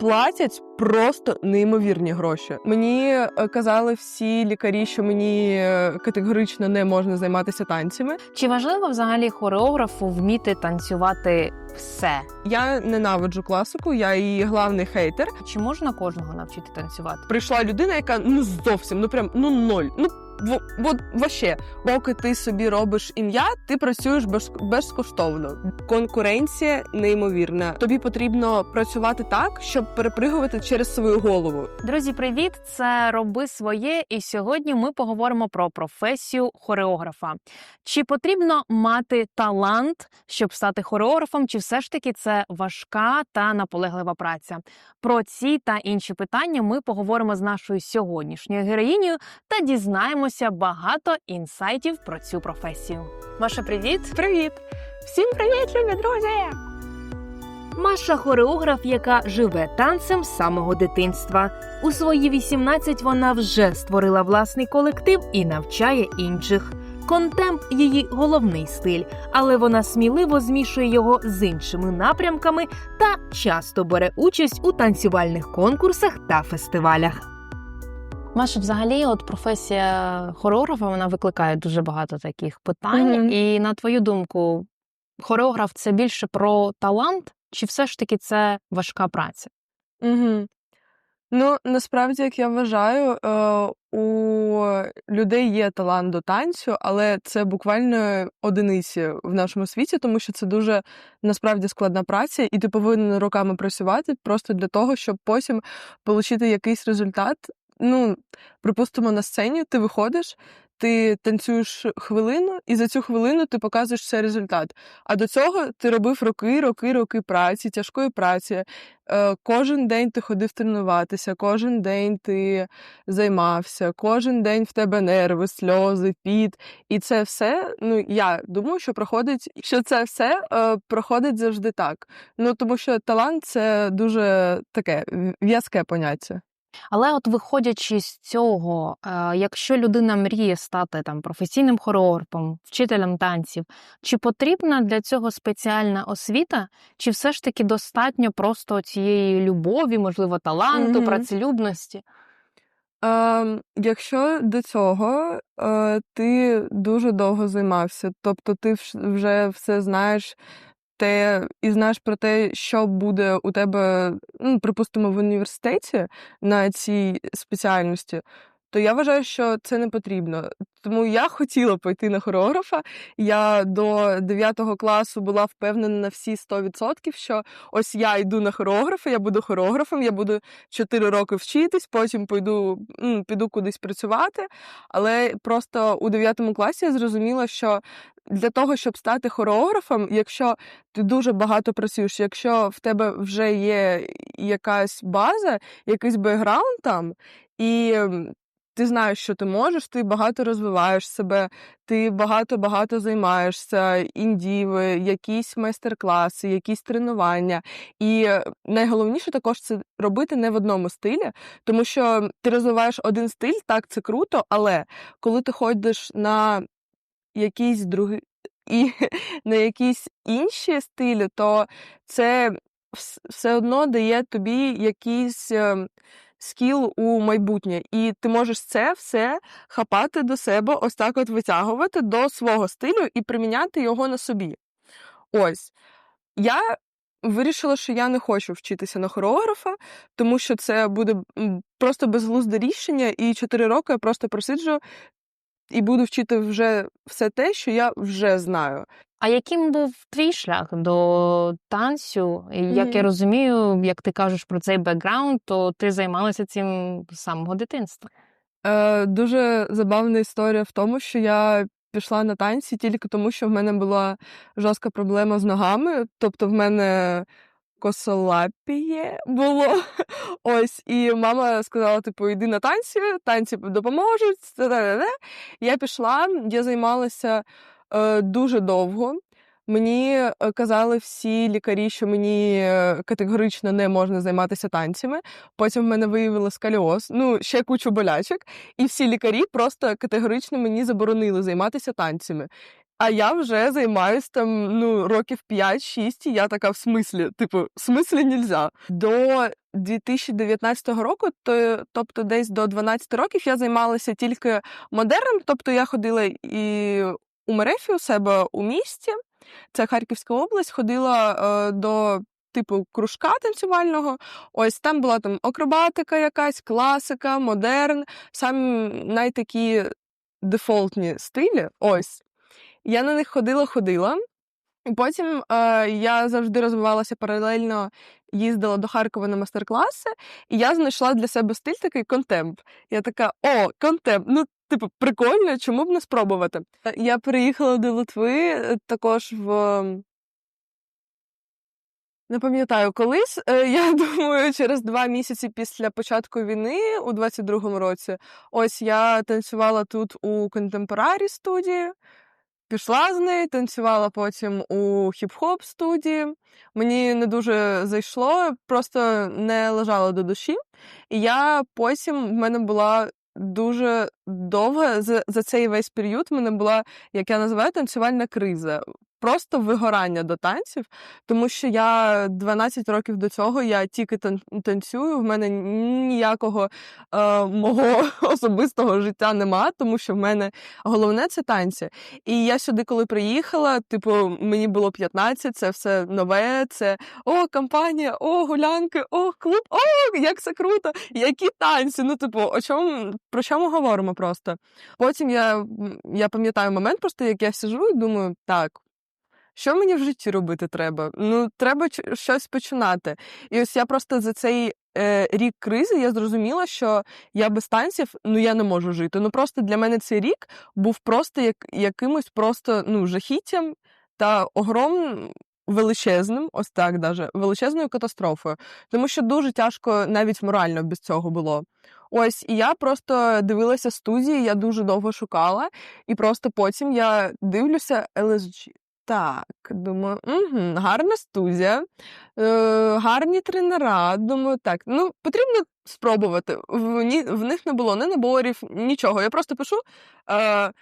платять просто неймовірні гроші. Мені е, казали всі лікарі, що мені е, категорично не можна займатися танцями. Чи важливо взагалі хореографу вміти танцювати все? Я ненавиджу класику, я її главний хейтер. Чи можна кожного навчити танцювати? Прийшла людина, яка ну зовсім, ну прям ну ноль. Ну в- вообще, поки ти собі робиш ім'я, ти працюєш без, безкоштовно. Конкуренція неймовірна. Тобі потрібно працювати так, щоб перепригувати через свою голову. Друзі, привіт! Це роби своє. І сьогодні ми поговоримо про професію хореографа. Чи потрібно мати талант, щоб стати хореографом, чи все ж таки це важка та наполеглива праця? Про ці та інші питання ми поговоримо з нашою сьогоднішньою героїнею та дізнаємося багато інсайтів про цю професію. Маша, привіт! Привіт! Всім привіт, любі друзі! Маша хореограф, яка живе танцем з самого дитинства. У свої 18 вона вже створила власний колектив і навчає інших. Контемп її головний стиль, але вона сміливо змішує його з іншими напрямками та часто бере участь у танцювальних конкурсах та фестивалях. Маша, взагалі, от професія хореографа вона викликає дуже багато таких питань. Мгм. І на твою думку, хореограф це більше про талант, чи все ж таки це важка праця? Угу. Ну, насправді, як я вважаю, е, у людей є талант до танцю, але це буквально одиниці в нашому світі, тому що це дуже насправді складна праця, і ти повинен роками працювати просто для того, щоб потім отримати якийсь результат. Ну, припустимо, на сцені ти виходиш, ти танцюєш хвилину, і за цю хвилину ти показуєш цей результат. А до цього ти робив роки, роки, роки праці, тяжкої праці. Е, Кожен день ти ходив тренуватися, кожен день ти займався, кожен день в тебе нерви, сльози, піт. І це все, ну я думаю, що проходить, що це все е, проходить завжди так. Ну тому що талант це дуже таке в'язке поняття. Але от виходячи з цього, е, якщо людина мріє стати там професійним хореографом, вчителем танців, чи потрібна для цього спеціальна освіта, чи все ж таки достатньо просто цієї любові, можливо, таланту, Мгм. працелюбності? Ем, якщо до цього е, ти дуже довго займався, тобто ти вже все знаєш те і знаєш про те, що буде у тебе, ну, припустимо, в університеті на цій спеціальності, то я вважаю, що це не потрібно. Тому я хотіла пойти на хореографа. Я до 9 класу була впевнена на всі 100%, що ось я йду на хореографа, я буду хореографом, я буду 4 роки вчитись, потім пойду, піду кудись працювати. Але просто у 9 класі я зрозуміла, що для того, щоб стати хореографом, якщо ти дуже багато працюєш, якщо в тебе вже є якась база, якийсь бекграунд там, і ти знаєш, що ти можеш, ти багато розвиваєш себе, ти багато-багато займаєшся, індіви, якісь майстер-класи, якісь тренування. І е, найголовніше також це робити не в одному стилі, тому що ти розвиваєш один стиль, так, це круто, але коли ти ходиш на якісь другі і на якісь інші стилі, то це все одно дає тобі якийсь ем, скіл у майбутнє. І ти можеш це все хапати до себе, ось так от витягувати до свого стилю і приміняти його на собі. Ось. Я вирішила, що я не хочу вчитися на хореографа, тому що це буде просто безглузде рішення, і 4 роки я просто просиджу і буду вчити вже все те, що я вже знаю. А яким був твій шлях до танцю? Як я розумію, як ти кажеш про цей бекграунд, то ти займалася цим з самого дитинства. Е, дуже забавна історія в тому, що я пішла на танці тільки тому, що в мене була жорстка проблема з ногами. Тобто, в мене косолапіє було. Ось, і мама сказала: типу, йди на танці, танці допоможуть. Я пішла, я займалася е, дуже довго. Мені е, казали всі лікарі, що мені е, категорично не можна займатися танцями. Потім в мене виявили скаліоз, ну ще кучу болячок, і всі лікарі просто категорично мені заборонили займатися танцями. А я вже займаюсь там ну, років 5-6, і я така в смислі, типу, в смислі нельзя. До 2019 року, то, тобто десь до 12 років, я займалася тільки модерном, тобто я ходила і у Мерефі у себе у місті, це Харківська область, ходила е, до типу кружка танцювального. Ось там була там акробатика якась, класика, модерн, самі найтакі дефолтні стилі. Ось. Я на них ходила, ходила. Потім е, я завжди розвивалася паралельно, їздила до Харкова на мастер-класи, і я знайшла для себе стиль такий контемп. Я така: о, контемп, ну, типу, прикольно, чому б не спробувати? Е, Я переїхала до Литви е, також в. Не пам'ятаю колись. Е, Я думаю, через два місяці після початку війни у 22-му році. Ось я танцювала тут у контемпорарі студії. Пішла з неї, танцювала потім у хіп-хоп студії. Мені не дуже зайшло, просто не лежало до душі. І я потім в мене була дуже довга за, за цей весь період. В мене була, як я називаю, танцювальна криза. Просто вигорання до танців, тому що я 12 років до цього я тільки тан- танцюю. В мене ніякого е, мого особистого життя нема, тому що в мене головне це танці. І я сюди, коли приїхала, типу, мені було 15, це все нове, це о, компанія, о, гулянки, о, клуб, о, як це круто, які танці. Ну, типу, о чому, про що ми говоримо просто? Потім я, я пам'ятаю момент, просто як я сижу і думаю, так. Що мені в житті робити треба? Ну, треба щось починати. І ось я просто за цей е, рік кризи я зрозуміла, що я без танців ну я не можу жити. Ну просто для мене цей рік був просто як якимось просто ну жахіттям та огромним величезним, ось так даже величезною катастрофою. Тому що дуже тяжко навіть морально без цього було. Ось і я просто дивилася студії, я дуже довго шукала, і просто потім я дивлюся LSG. Так, думаю, угу, гарна студія, е, гарні тренера. Думаю, так, ну потрібно спробувати. В, ні, в них не було ні наборів, нічого. Я просто пишу: е,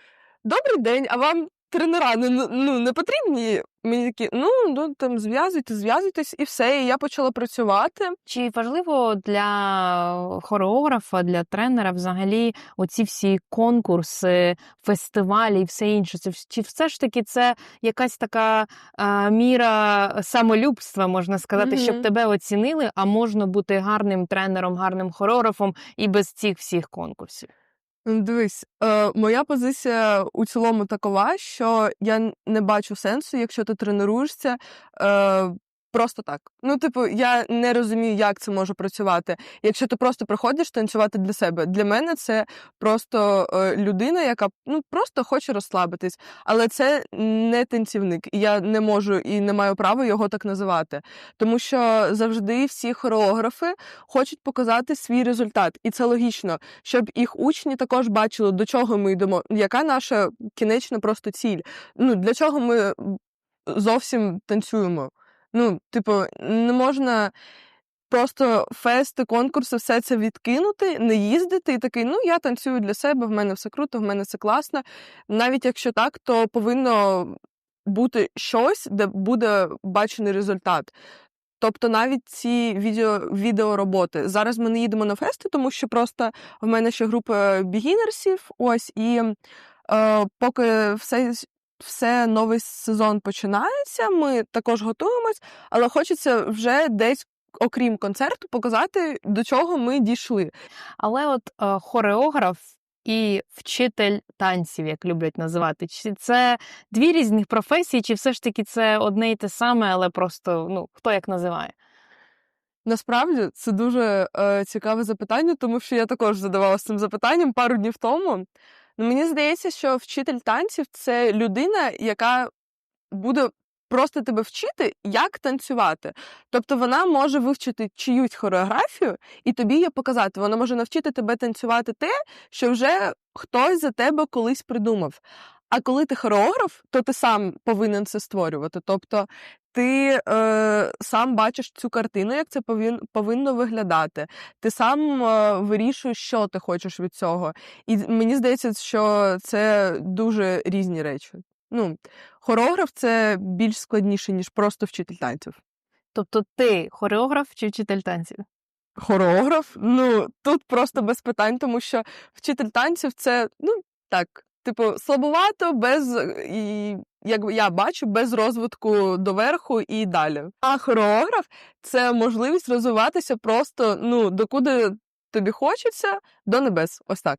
Добрий день, а вам тренера не, ну, не потрібні? Мені такі, ну, ну там зв'язуйтесь, зв'язуйтесь, і все. І я почала працювати. Чи важливо для хореографа, для тренера взагалі оці всі конкурси, фестивалі і все інше? Це чи все ж таки це якась така а, міра самолюбства, можна сказати, щоб тебе оцінили, а можна бути гарним тренером, гарним хореографом і без цих всіх конкурсів? Дивись, е, моя позиція у цілому такова, що я не бачу сенсу, якщо ти тренуєшся е, просто так. Ну, типу, я не розумію, як це може працювати. Якщо ти просто приходиш танцювати для себе, для мене це просто е, людина, яка ну просто хоче розслабитись, але це не танцівник. І я не можу і не маю права його так називати. Тому що завжди всі хореографи хочуть показати свій результат, і це логічно щоб їх учні також бачили, до чого ми йдемо, яка наша кінечна просто ціль. Ну, для чого ми зовсім танцюємо. Ну, типу, не можна просто фести, конкурси, все це відкинути, не їздити і такий, ну я танцюю для себе, в мене все круто, в мене все класно. Навіть якщо так, то повинно бути щось, де буде бачений результат. Тобто навіть ці відео, відеороботи. Зараз ми не їдемо на фести, тому що просто в мене ще група бігінерсів. Ось і е, поки все, все новий сезон починається, ми також готуємось, але хочеться вже десь, окрім концерту, показати, до чого ми дійшли. Але от е, хореограф і вчитель танців, як люблять називати, чи це дві різних професії, чи все ж таки це одне і те саме, але просто ну хто як називає? Насправді це дуже е, цікаве запитання, тому що я також задавалася цим запитанням пару днів тому. Ну, мені здається, що вчитель танців це людина, яка буде просто тебе вчити, як танцювати. Тобто вона може вивчити чиюсь хореографію і тобі її показати. Вона може навчити тебе танцювати те, що вже хтось за тебе колись придумав. А коли ти хореограф, то ти сам повинен це створювати. Тобто ти е, сам бачиш цю картину, як це повин, повинно виглядати. Ти сам е, вирішуєш, що ти хочеш від цього. І мені здається, що це дуже різні речі. Ну, хореограф це більш складніше, ніж просто вчитель танців. Тобто ти хореограф чи вчитель танців? Хореограф, ну тут просто без питань, тому що вчитель танців це ну так, типу, слабувато, без і як я бачу, без розвитку доверху і далі. А хореограф це можливість розвиватися просто ну докуди тобі хочеться, до небес. Ось так.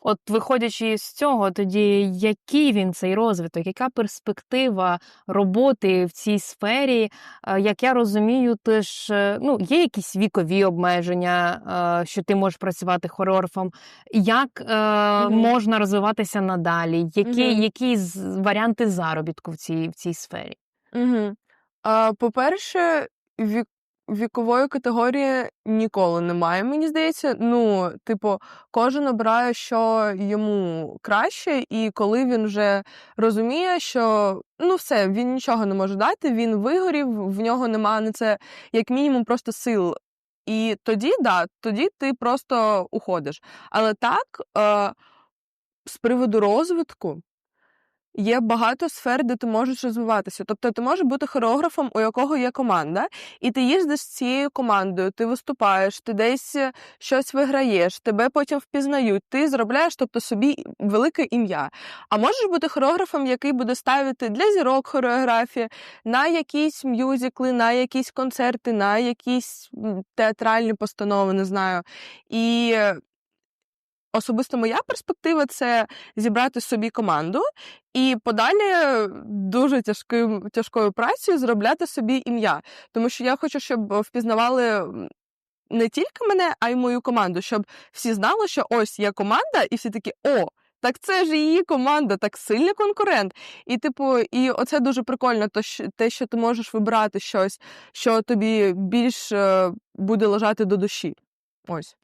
От виходячи з цього, тоді який він цей розвиток, яка перспектива роботи в цій сфері? Е, Як я розумію, ти ж е, ну є якісь вікові обмеження, е, що ти можеш працювати хореографом? Як Мгм. можна розвиватися надалі? Які, Мгм. які варіанти заробітку в цій, в цій сфері? Угу. А, по-перше, вік... вікової категорії ніколи немає, мені здається. Ну, типу, кожен обирає, що йому краще, і коли він вже розуміє, що ну все, він нічого не може дати, він вигорів, в нього немає на це як мінімум просто сил. І тоді, да, тоді ти просто уходиш. Але так, е, з приводу розвитку. Є багато сфер, де ти можеш розвиватися. Тобто ти можеш бути хореографом, у якого є команда, і ти їздиш з цією командою, ти виступаєш, ти десь е, щось виграєш, тебе потім впізнають, ти зробляєш тобто, собі велике ім'я. А можеш бути хореографом, який буде ставити для зірок хореографії, на якісь мюзикли, на якісь концерти, на якісь театральні постанови, не знаю. І е, Особисто моя перспектива це зібрати собі команду і подалі дуже тяжким, тяжкою працею зробляти собі ім'я. Тому що я хочу, щоб впізнавали не тільки мене, а й мою команду, щоб всі знали, що ось є команда, і всі такі о. Так це ж її команда, так сильний конкурент. І, типу, і оце дуже прикольно, то те, що ти можеш вибирати щось, що тобі більш е, буде лежати до душі. Ось.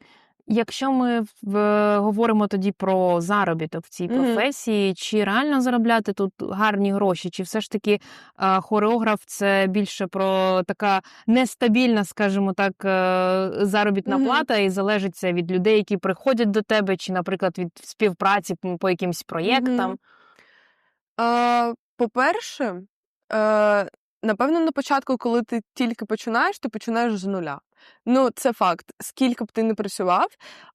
Якщо ми в- говоримо тоді про заробіток в цій Мгм. професії, чи реально заробляти тут гарні гроші, чи все ж таки е, хореограф це більше про така нестабільна, скажімо так, е, заробітна Мгм. плата, і залежить це від людей, які приходять до тебе, чи, наприклад, від співпраці по якимсь проєктам. Мгм. Е, по-перше, е, напевно, на початку, коли ти тільки починаєш, ти починаєш з нуля. Ну, це факт. Скільки б ти не працював,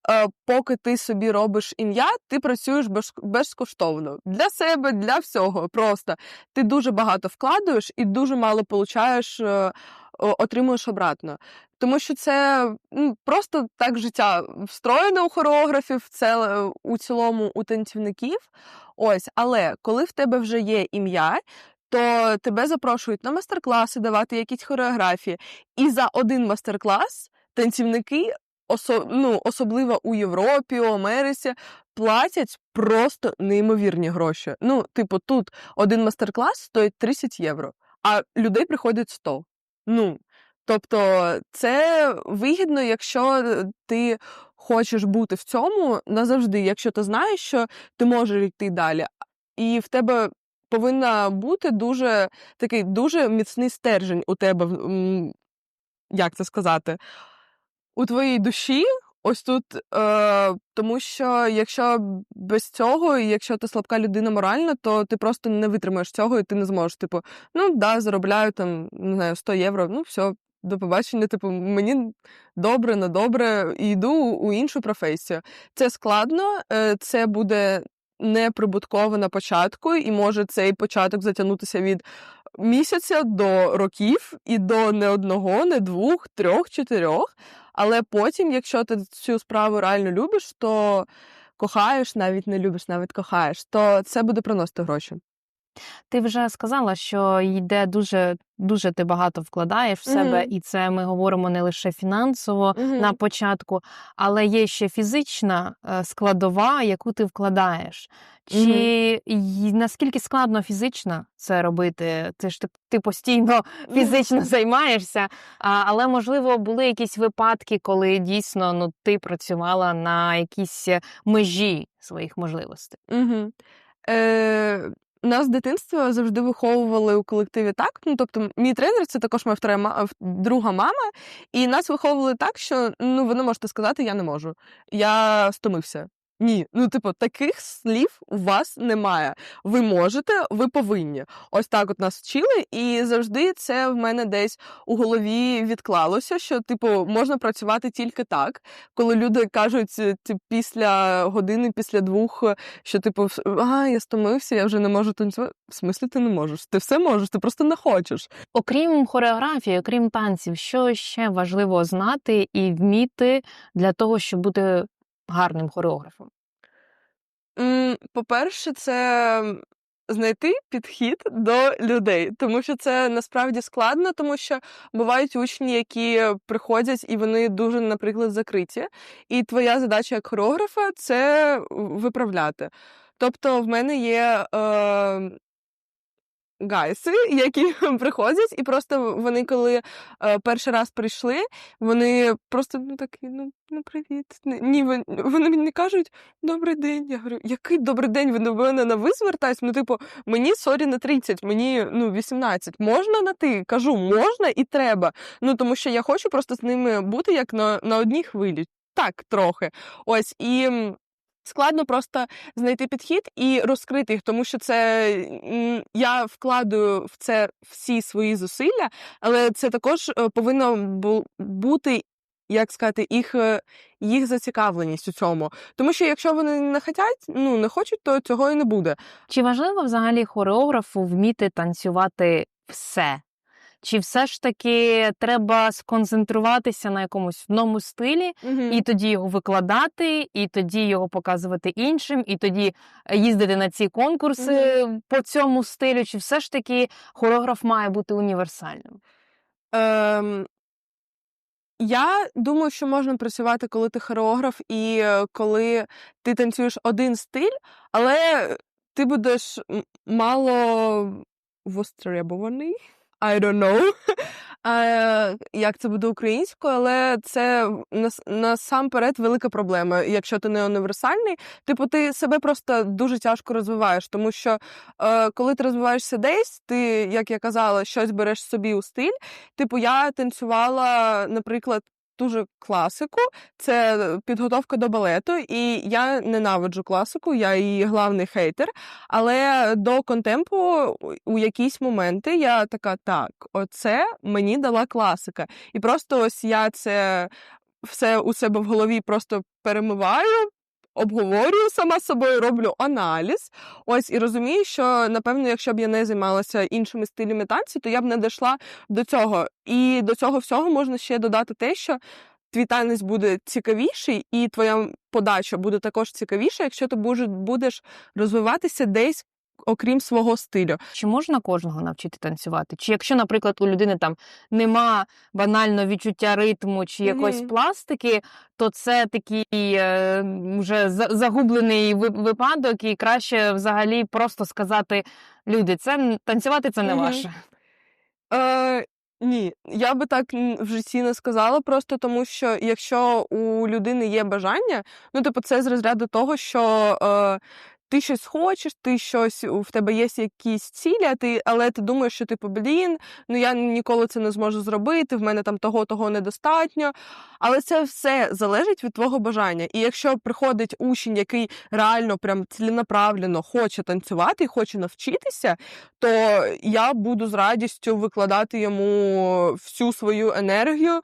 е, поки ти собі робиш ім'я, ти працюєш безкоштовно для себе, для всього. Просто ти дуже багато вкладаєш і дуже мало получаєш, е, отримуєш обратно. Тому що це ну, просто так життя встроєне у хореографів, це е, у цілому у танцівників. Ось, але коли в тебе вже є ім'я, то тебе запрошують на майстер-класи давати якісь хореографії. І за один майстер-клас танцівники, осо- ну, особливо у Європі, у Америці, платять просто неймовірні гроші. Ну, типу, тут один майстер-клас стоїть 30 євро, а людей приходить 100. Ну, тобто, це вигідно, якщо ти хочеш бути в цьому назавжди, якщо ти знаєш, що ти можеш йти далі. І в тебе повинна бути дуже такий дуже міцний стержень у тебе, як це сказати, у твоїй душі. Ось тут, е, тому що якщо без цього, і якщо ти слабка людина морально, то ти просто не витримаєш цього, і ти не зможеш. Типу, ну да, заробляю там не знаю, 100 євро. Ну все, до побачення. Типу, мені добре, не добре, і йду у іншу професію. Це складно, е, це буде неприбутково на початку, і може цей початок затягнутися від місяця до років, і до не одного, не двох, трьох, чотирьох. Але потім, якщо ти цю справу реально любиш, то кохаєш, навіть не любиш, навіть кохаєш, то це буде приносити гроші. Ти вже сказала, що йде дуже дуже ти багато вкладаєш в себе, Мгм. і це ми говоримо не лише фінансово Мгм. на початку, але є ще фізична е, складова, яку ти вкладаєш. Чи й- наскільки складно фізично це робити? Ти ж ти, ти постійно фізично займаєшся, а, але можливо були якісь випадки, коли дійсно ну ти працювала на якійсь межі своїх можливостей. Е, нас з дитинства завжди виховували у колективі так. Ну, тобто, мій тренер це також моя втора друга мама, і нас виховували так, що ну ви не можете сказати, я не можу. Я стомився. Ні, ну типу, таких слів у вас немає. Ви можете, ви повинні. Ось так от нас вчили, і завжди це в мене десь у голові відклалося, що типу можна працювати тільки так, коли люди кажуть е, тип, після години, після двох, е, що типу, а я стомився, я вже не можу танцювати. В смислі ти не можеш? Ти все можеш, ти просто не хочеш. Окрім хореографії, окрім танців, що ще важливо знати і вміти для того, щоб бути гарним хореографом? По-перше, це знайти підхід до людей, тому що це насправді складно, тому що бувають учні, які приходять і вони дуже, наприклад, закриті. І твоя задача як хореографа це виправляти. Тобто, в мене є. Е, Гайси, які приходять, і просто вони, коли е, перший раз прийшли, вони просто ну такі, ну, ну привіт. Ні, вони, вони мені кажуть добрий день. Я говорю, який добрий день? Ви до мене на ви звертаєтесь? Ну, типу, мені сорі на 30, мені ну 18. Можна на ти? Кажу, можна і треба. Ну тому що я хочу просто з ними бути як на, на одній хвилі. Так, трохи. Ось і. Складно просто знайти підхід і розкрити їх, тому що це я вкладаю в це всі свої зусилля, але це також е, повинно бути, як сказати, їх, е, їх зацікавленість у цьому. Тому що якщо вони не хочуть, ну не хочуть, то цього і не буде. Чи важливо взагалі хореографу вміти танцювати все? Чи все ж таки треба сконцентруватися на якомусь одному стилі, і тоді його викладати, і тоді його показувати іншим, і тоді е, їздити на ці конкурси по цьому стилю? Чи все ж таки хореограф має бути універсальним? Ем, я думаю, що можна працювати, коли ти хореограф, і е, коли ти танцюєш один стиль, але ти будеш мало востребований. I don't know, як це буде українською, але це насамперед велика проблема. Якщо ти не універсальний, типу ти себе просто дуже тяжко розвиваєш, тому що е, коли ти розвиваєшся десь, ти, як я казала, щось береш собі у стиль. Типу, я танцювала, наприклад. Дуже класику, це підготовка до балету, і я ненавиджу класику, я її главний хейтер. Але до контемпу у- у якісь моменти я така, так, оце мені дала класика. І просто ось я це все у себе в голові просто перемиваю. Обговорюю сама з собою, роблю аналіз. Ось і розумію, що напевно, якщо б я не займалася іншими стилями танцю, то я б не дійшла до цього. І до цього всього можна ще додати те, що твій танець буде цікавіший, і твоя подача буде також цікавіша, якщо ти будеш розвиватися десь окрім свого стилю. Чи можна кожного навчити танцювати? Чи якщо, наприклад, у людини там нема банально відчуття ритму чи якоїсь пластики, то це такий е, вже загублений випадок, і краще взагалі просто сказати: люди, це танцювати це не ваше. Е, ні, я би так в житті не сказала, просто тому що якщо у людини є бажання, ну, типу, це з розряду того, що е, ти щось хочеш, ти щось в тебе є якісь цілі, а ти, але ти думаєш, що типу, блін, ну я ніколи це не зможу зробити, в мене там того, того недостатньо. Але це все залежить від твого бажання. І якщо приходить учень, який реально прям ціленаправленно хоче танцювати і хоче навчитися, то я буду з радістю викладати йому всю свою енергію,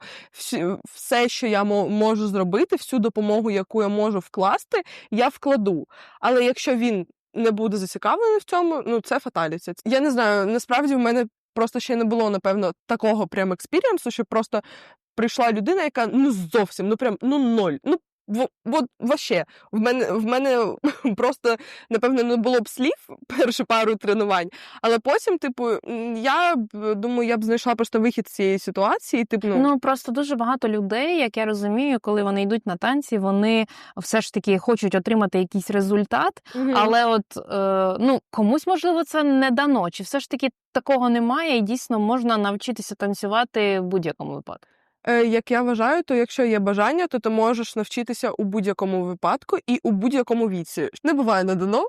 все, що я можу зробити, всю допомогу, яку я можу вкласти, я вкладу. Але якщо він не буде зацікавлений в цьому, ну це фаталіці. Я не знаю, насправді в мене просто ще не було, напевно, такого прям експірієнсу, що просто прийшла людина, яка ну зовсім, ну прям ну ноль. Ну во- от вообще, в мене в мене просто напевно не було б слів першу пару тренувань, але потім, типу, я б думаю, я б знайшла просто вихід з цієї ситуації. Типу, ну, Ну просто дуже багато людей, як я розумію, коли вони йдуть на танці, вони все ж таки хочуть отримати якийсь результат. мгм. Але от е, ну комусь можливо це не дано, чи все ж таки такого немає, і дійсно можна навчитися танцювати в будь-якому випадку. Е, Як я вважаю, то якщо є бажання, то ти можеш навчитися у будь-якому випадку і у будь-якому віці. Не буває не дано.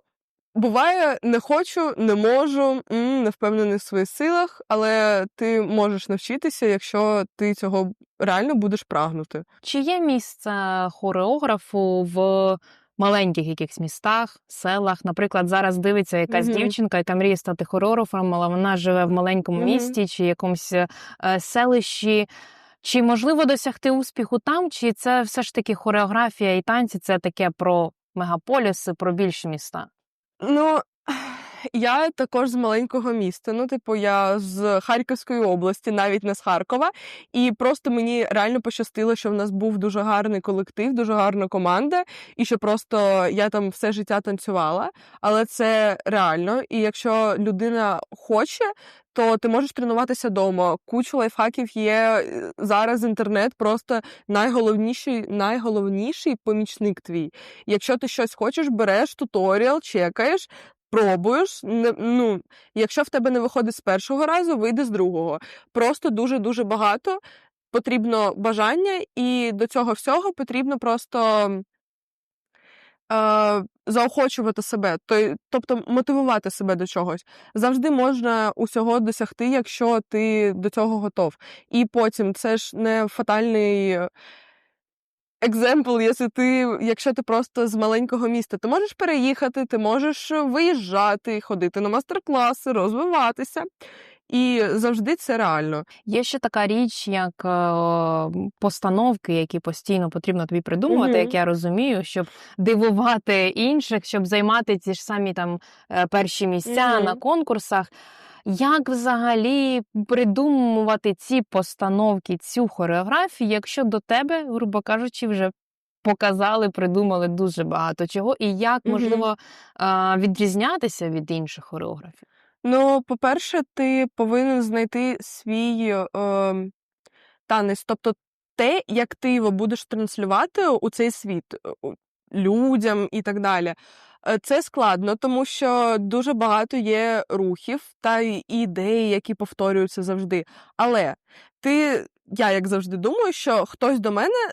Буває, не хочу, не можу, не впевнений в своїх силах, але ти можеш навчитися, якщо ти цього реально будеш прагнути. Чи є місце хореографу в маленьких якихось містах, селах. Наприклад, зараз дивиться якась Мгм. дівчинка, яка мріє стати хореографом, але вона живе в маленькому Мгм. місті чи якомусь е, селищі. Чи можливо досягти успіху там, чи це все ж таки хореографія і танці це таке про мегаполіси, про більші міста? Ну, я також з маленького міста. Ну, типу, я з Харківської області, навіть не з Харкова. І просто мені реально пощастило, що в нас був дуже гарний колектив, дуже гарна команда, і що просто я там все життя танцювала. Але це реально. І якщо людина хоче, то ти можеш тренуватися вдома. Кучу лайфхаків є е, зараз. Інтернет просто найголовніший, найголовніший помічник твій. Якщо ти щось хочеш, береш туторіал, чекаєш. Пробуєш, не, ну, якщо в тебе не виходить з першого разу, вийде з другого. Просто дуже-дуже багато потрібно бажання, і до цього всього потрібно просто е, заохочувати себе, тобто мотивувати себе до чогось. Завжди можна усього досягти, якщо ти до цього готов. І потім це ж не фатальний екземпл, якщо ти, якщо ти просто з маленького міста, ти можеш переїхати, ти можеш виїжджати, ходити на мастер-класи, розвиватися. І завжди це реально. Є ще така річ, як е, постановки, які постійно потрібно тобі придумувати, Мгм. як я розумію, щоб дивувати інших, щоб займати ті ж самі там е, перші місця Мгм. на конкурсах. Як взагалі придумувати ці постановки, цю хореографію, якщо до тебе, грубо кажучи, вже показали, придумали дуже багато чого, і як можливо відрізнятися від інших хореографів? Ну, по-перше, ти повинен знайти свій е, танець, тобто те, як ти його будеш транслювати у цей світ е, людям і так далі. Е, Це складно, тому що дуже багато є рухів та ідей, які повторюються завжди. Але ти, я як завжди думаю, що хтось до мене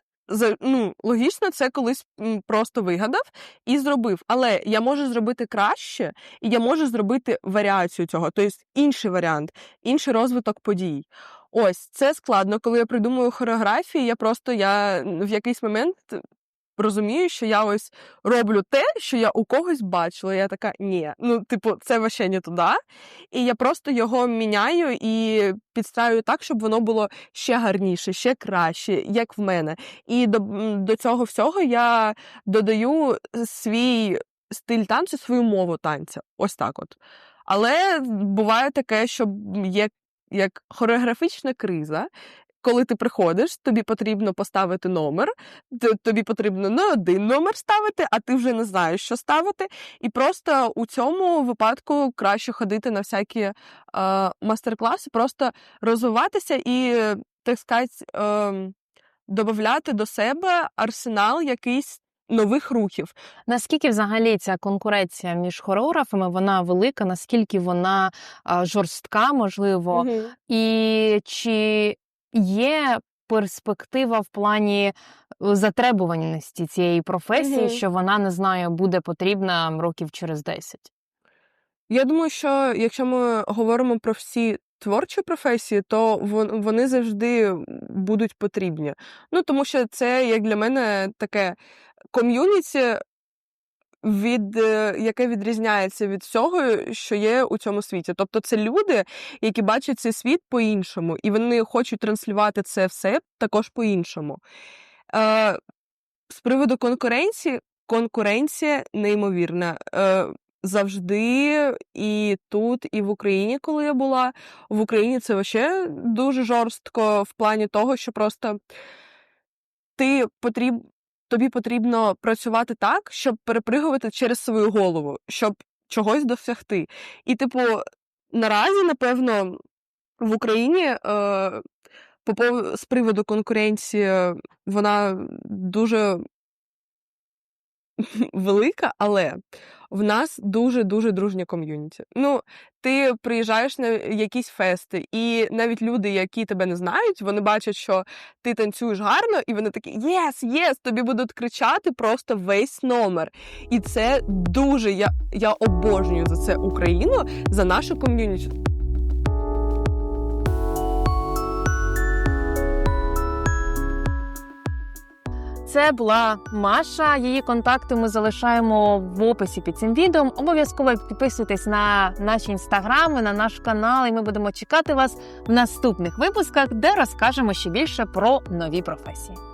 ну, логічно, це колись просто вигадав і зробив. Але я можу зробити краще, і я можу зробити варіацію цього, тобто інший варіант, інший розвиток подій. Ось це складно, коли я придумую хореографії. Я просто я в якийсь момент розумію, що я ось роблю те, що я у когось бачила. Я така, ні, ну, типу, це вообще не туди. І я просто його міняю і підстраюю так, щоб воно було ще гарніше, ще краще, як в мене. І до, до цього всього я додаю свій стиль танцю, свою мову танця. Ось так от. Але буває таке, що є як хореографічна криза. Коли ти приходиш, тобі потрібно поставити номер, тобі потрібно не один номер ставити, а ти вже не знаєш, що ставити. І просто у цьому випадку краще ходити на всякі е, мастер-класи, просто розвиватися і, е, так сказати, е, додати до себе арсенал якийсь нових рухів. Наскільки взагалі ця конкуренція між хореографами вона велика? Наскільки вона а, жорстка, можливо, і чи є перспектива в плані е, затребуваності цієї професії, Мгм. що вона не знаю, буде потрібна років через 10? Я думаю, що якщо ми говоримо про всі творчі професії, то вони завжди будуть потрібні. Ну тому що це як для мене таке ком'юніті, від, е, яке відрізняється від всього, що є у цьому світі. Тобто це люди, які бачать цей світ по-іншому, і вони хочуть транслювати це все також по-іншому. Е, з приводу конкуренції, конкуренція неймовірна. Е, завжди і тут, і в Україні, коли я була. В Україні це вообще дуже жорстко в плані того, що просто ти потріб... тобі потрібно працювати так, щоб перепригувати через свою голову, щоб чогось досягти. І, типу, наразі, напевно, в Україні е, з приводу конкуренції вона дуже велика, але в нас дуже-дуже дружня ком'юніті. Ну, ти приїжджаєш на якісь фести, і навіть люди, які тебе не знають, вони бачать, що ти танцюєш гарно, і вони такі єс, єс, тобі будуть кричати просто весь номер. І це дуже я, я обожнюю за це Україну, за нашу ком'юніті. Це була Маша. Її контакти ми залишаємо в описі під цим відео. Обов'язково підписуйтесь на наші інстаграми, на наш канал, і ми будемо чекати вас в наступних випусках, де розкажемо ще більше про нові професії.